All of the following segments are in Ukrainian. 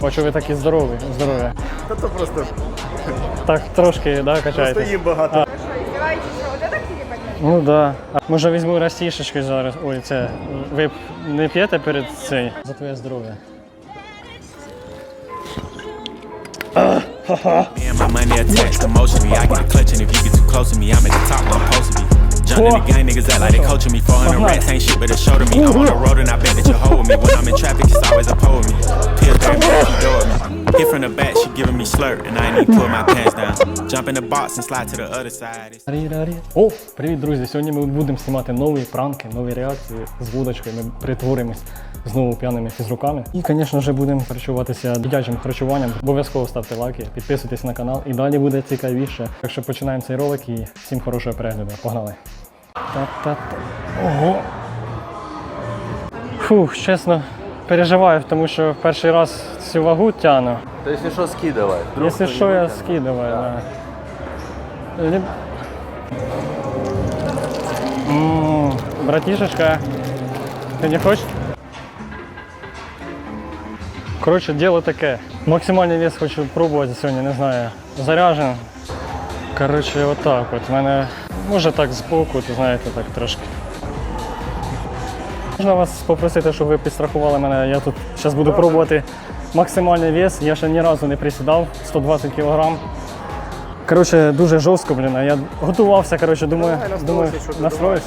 Бачу, ви такі здорові, здорові. Та то просто, Так трошки, да, просто качаєтесь? їм багато. Ну да. А може візьму растішечки зараз. Ой, це. Ви б не п'єте перед цей? За твоє здоров'я. Me and my money attached emotionally. I get a clutch, and if you get too close to me, I'm at the top I'm supposed to be. Jumping the gang niggas act like they coaching me. 400 racks ain't shit, but a show to me. I'm on the road and I bet that you hold me. When I'm in traffic, it's always a pole with me. Pillsbury man, she door me. Hit from the back, she giving me slurp, and I ain't even pull my pants down. Jump in the box and slide to the other side. It's привіт, друзі! Сьогодні ми будемо знімати нові пранки, нові реакції з вудочкою. Ми притворимось знову п'яними фізруками. І, звісно ж, будемо харчуватися дитячим харчуванням. Обов'язково ставте лайки, підписуйтесь на канал і далі буде цікавіше. Так що починаємо цей ролик і всім хорошого перегляду. Погнали! Та-та-та. Ого! Фух, чесно, переживаю, тому що перший раз цю вагу тяну. Да если что, скидывай. Вдруг Если что, я скидываю, да. Или- М, Братишечка, ты не хочешь? Коротше, діло таке. Максимальний вес хочу пробувати сьогодні, не знаю. Заряжен. Коротше, отак от. У мене може так збоку, ти знаєте, так трошки. Можна вас попросити, щоб ви підстрахували мене. Я тут зараз буду пробувати максимальний вес. Я ще ні разу не присідав 120 кг. Коротше, дуже жорстко, блін. Я готувався, коротше, думаю, думаю, настроюсь.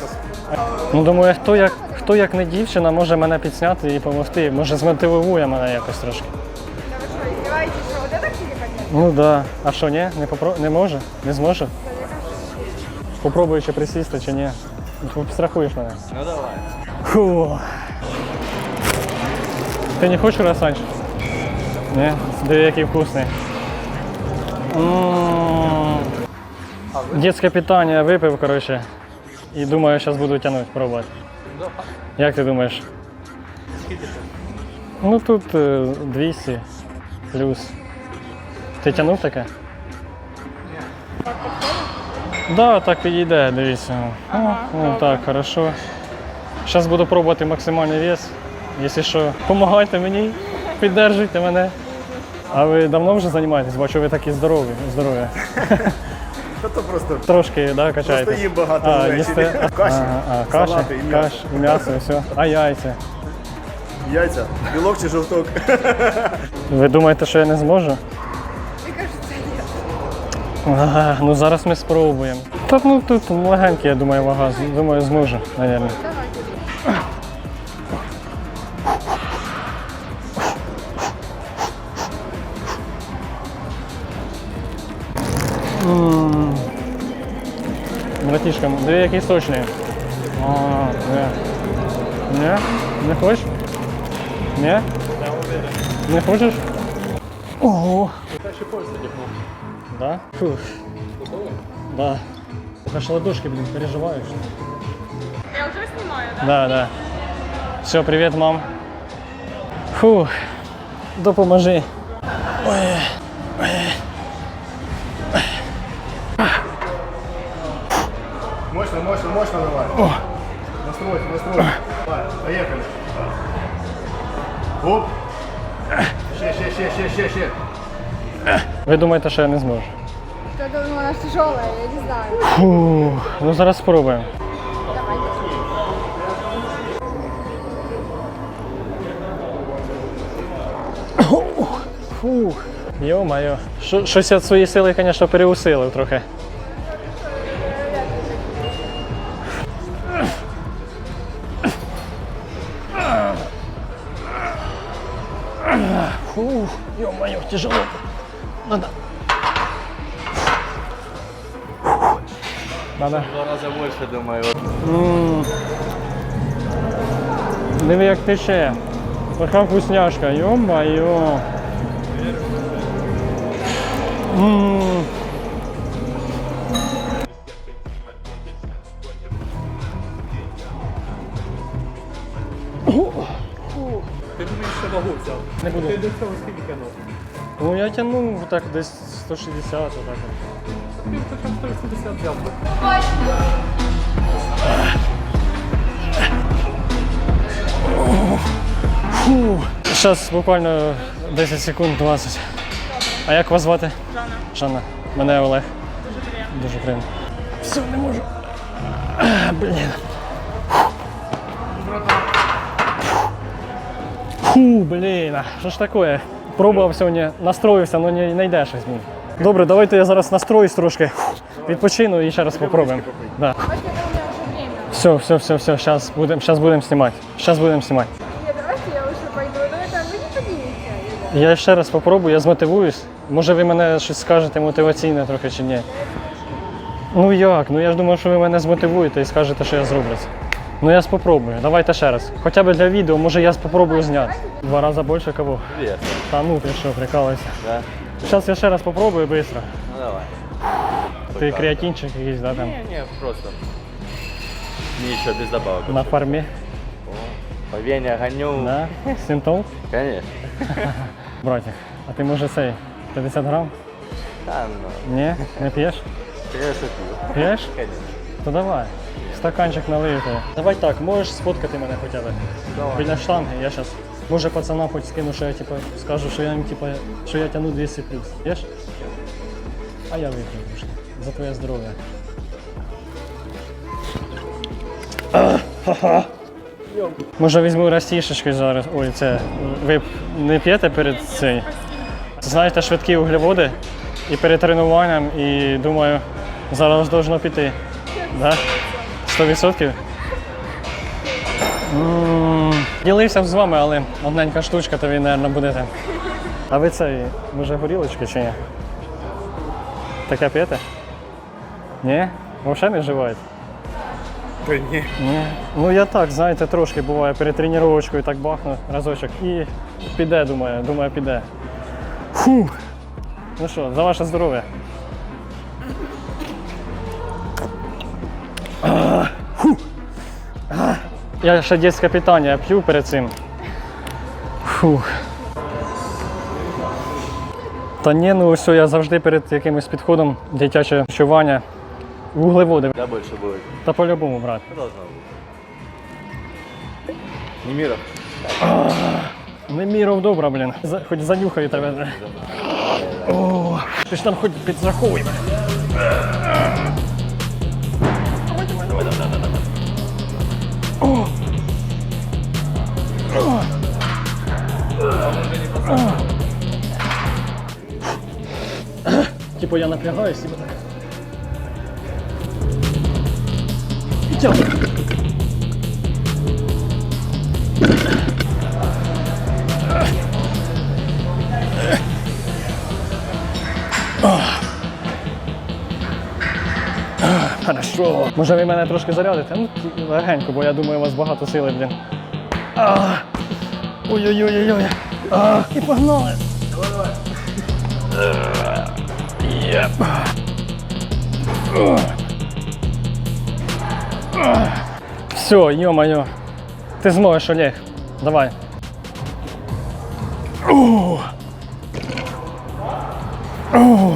Ну, думаю, хто як, хто як не дівчина може мене підсняти і допомогти. Може змотивує мене якось трошки. Ну да. А що, ні? Не, попро... не може? Не зможе? Попробую чи присісти, чи ні. Підстрахуєш мене. Ну давай. Фу. Ти не хочеш красанчик? Ні? Диви, який вкусний. М. Детське питання я випив, коротше. І думаю, зараз буду тягнути, пробувати. Як ти думаєш? Ну тут е, 200 плюс. Ти тягнув таке? Да, так підійде, дивіться. О, ну, так, хорошо. Зараз буду пробувати максимальний вес. Якщо що, допомагайте мені, піддержуйте мене. А ви давно вже займаєтесь? Бачу, ви такі здорові, здорові. Та то просто, Трошки, да, качаєтесь? просто їм багато А, ввечері. їсте? Каші, Ага, а, каші, салати і м'ясо. каш, і м'ясо, і все. А яйця? Яйця, білок чи жовток. Ви думаєте, що я не зможу? А, ну зараз ми спробуємо. Та ну тут легенький, я думаю, вага. Думаю, зможу, мабуть. М. Братишка, диви, який сочний. А, не. Не? Не хочеш? Не? Не хочеш? Ого! Да? Фух. Да. Пока ладошки, блин, переживаешь. Я уже снимаю, да? Да, да. Все, привет, мам. Фух. Допоможи. Ой. Ой. Мощно, мощно, мощно давай. Настройся, настройся. Давай, поїхали. Оп. Ще, ще, ще, ще, ще, ще. Ви думаєте, що я не зможу? Я думаю, она тяжелая, я не знаю. Фух. Ну зараз спробуємо. Фух. Йо-моє. Що- Щось я свої сили, звісно, переусилив трохи. Фух, ё-моё, тяжело. Надо. Надо. В два раза больше, думаю. Вот. Диви, як тече. Така вкусняшка, йо-моє. М. Ти б вагу взяв. Не буду. Ти до цього скільки тягнув? Ну я тягнув так десь 160 отак. б 180 взяв. Фу, Зараз буквально 10 секунд, 20. А як вас звати? Жанна. Жанна. Мене Олег. Дуже приємно. Дуже приємно. Все, не можу. А, Блін. Фу, блін, а що ж таке? Пробував сьогодні, настроївся, але не, не йде щось мені. Добре, давайте я зараз настроюсь трошки, відпочину і ще раз попробуємо. Да. Все, все, все, все, сейчас будем, сейчас будем снимать. Сейчас будем снимать. Нет, давайте я уже пойду. Ну. Я ще раз попробую, я змотивуюсь. Може ви мене щось скажете мотиваційне трохи чи ні. Ну як? Ну я ж думаю, що ви мене змотивуєте і скажете, що я зроблю це. Ну я спробую. Давайте ще раз. Хоча б для відео, може я спробую зняти. Два рази більше кого? Привет. Та ну ти що, прикалуйся. Да? Зараз я ще раз попробую швидко. Ну давай. Ти креатинчик якийсь, да, там, Не, не, просто. Не еще без добавок. на фармі. По вене гоню. Да? Симптом? Конечно. Братик, а ти може цей 50 грам? Да, ну, Ні? Не п'єш? конечно, пью. П'єш? Конечно. То давай. Стаканчик налию тебе. Давай так, можеш сфоткати мене хоча б. Біля штанги, я зараз. Може пацанам хоч скину, що я типу, скажу, що я їм типу, що я тяну 200 плюс. П'єш? А я вип'ю трошки. За твоє здоров'я. Може візьму растішечки зараз. Ой, це ви не п'єте перед цей. Знаєте, швидкі углеводи і перед тренуванням, і думаю, зараз должно піти. Да? 100%? М, Ділився б з вами, але одненька штучка, то ви, мабуть, будете. А ви це, може горілочки чи ні? Таке п'єте? Ні? Взагалі не вживаєте? Та ні. Ні. Ну я так, знаєте, трошки буває перед тренувачкою так бахну разочок і піде, думаю, думаю, піде. Фу. Ну що, за ваше здоров'я. Я ще дитяче питання п'ю перед цим. Фух. Та ні, ну все, я завжди перед якимось підходом дитяче харчування. Вуглеводи. Да, больше будет. Та по-любому, брат. Ну, Должно быть. Немиров. Не міров добра, блін. За, хоч занюхаю тебе. О, ти ж там хоч підстраховуй Типу я напрягаюсь, типу так. І. Хорошо. Може ви мене трошки зарядите? Ну, легенько, бо я думаю, у вас багато сили, блін. Ой-ой-ой-ой. А, і погнали. Єп. Все, ё-моё. Ти зможеш, Олег. Давай. О! О!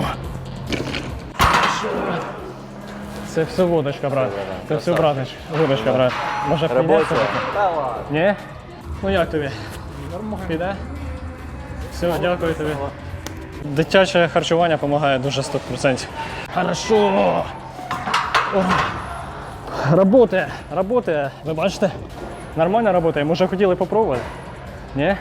Це все водочка, брат. Це все братич. Водочка, брат. Може ладно. Ні? Ну як тобі? Нормально. Піде? Все, дякую тобі. Дитяче харчування допомагає дуже 100%. Хорошо. О. Работає. Ви бачите? Нормально працює. Може хотіли попробувати? Ні?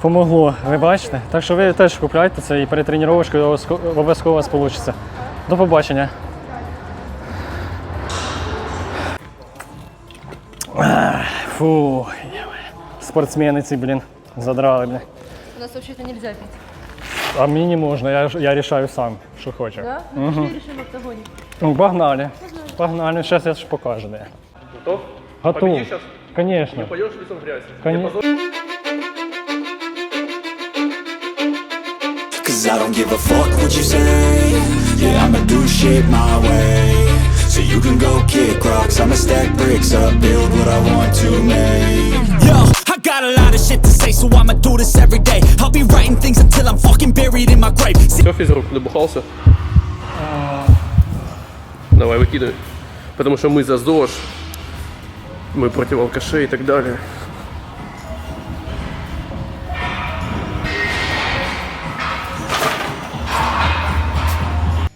Помогло, ви бачите? Так що ви теж купляйте це і перед тренувачкою обов'язково вас вийде. До побачення. Фу. Спортсмени ці, блін, задрали, блін. У нас вообще-то нельзя пить. А мені не можна, я, ж- я рішаю сам, що хочу. Да? Мы угу. решим в октагоне. Ну, погнали. Погнали, зараз я ж покажу, де. Готов? Готов. Победишь сейчас? Конечно. Пойдешь лицом в грязь. Конечно. Cause I don't give a fuck what you say Yeah, I'ma do shit my way So you can go kick rocks I'ma stack bricks up, build what I want to make Yo, I got a lot of shit to say, so I'ma do this every day. I'll be writing things until I'm fucking buried in my grave. Все, физрук, набухался? Давай, выкидывай. Потому что мы за ЗОЖ, мы против алкашей и так далее.